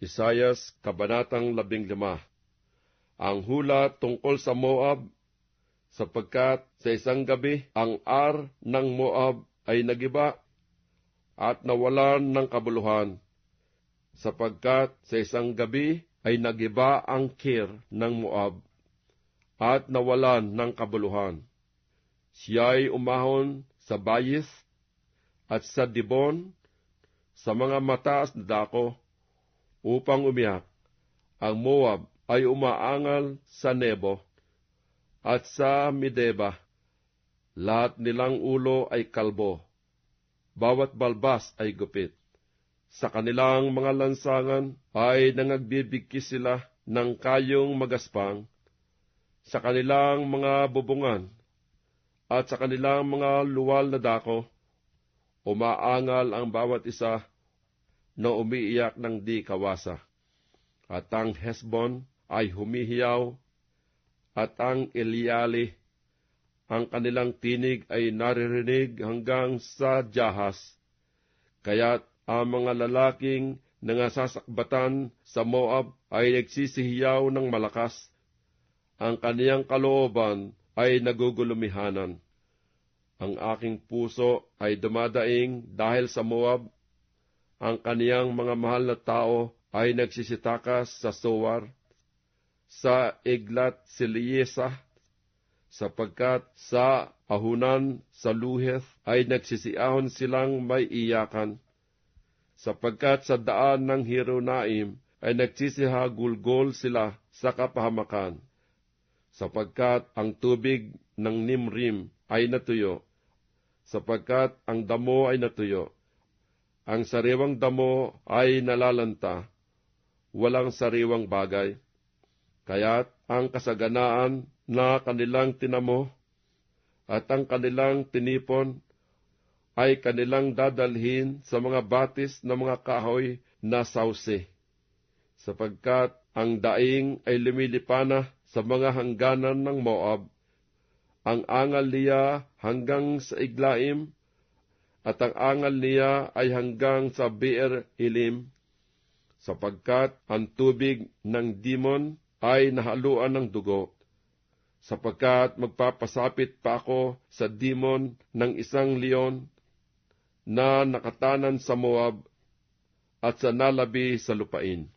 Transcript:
Isayas, Kabanatang 15 Ang hula tungkol sa Moab, sapagkat sa isang gabi ang ar ng Moab ay nagiba at nawalan ng kabuluhan, sapagkat sa isang gabi ay nagiba ang Kir ng Moab at nawalan ng kabuluhan. Siya'y umahon sa Bayis at sa Dibon, sa mga mataas na dako, upang umiyak. Ang Moab ay umaangal sa Nebo at sa Mideba. Lahat nilang ulo ay kalbo. Bawat balbas ay gupit. Sa kanilang mga lansangan ay nangagbibigki sila ng kayong magaspang. Sa kanilang mga bubungan at sa kanilang mga luwal na dako, umaangal ang bawat isa na umiiyak ng di kawasa. At ang Hesbon ay humihiyaw, at ang Eliali, ang kanilang tinig ay naririnig hanggang sa Jahas. Kaya't ang mga lalaking nangasasakbatan sa Moab ay nagsisihiyaw ng malakas. Ang kaniyang kalooban ay nagugulumihanan. Ang aking puso ay dumadaing dahil sa Moab ang kaniyang mga mahal na tao ay nagsisitakas sa Sowar, sa Iglat Siliesa, sapagkat sa ahunan sa Luheth ay nagsisiahon silang may iyakan, sapagkat sa daan ng Hironaim ay nagsisihagulgol sila sa kapahamakan, sapagkat ang tubig ng Nimrim ay natuyo, sapagkat ang damo ay natuyo ang sariwang damo ay nalalanta, walang sariwang bagay. Kaya't ang kasaganaan na kanilang tinamo at ang kanilang tinipon ay kanilang dadalhin sa mga batis ng mga kahoy na sausi, sapagkat ang daing ay lumilipana sa mga hangganan ng Moab, ang angal niya hanggang sa Iglaim, at ang angal niya ay hanggang sa Beer Elim, sapagkat ang tubig ng dimon ay nahaluan ng dugo, sapagkat magpapasapit pa ako sa dimon ng isang leon na nakatanan sa Moab at sa nalabi sa lupain.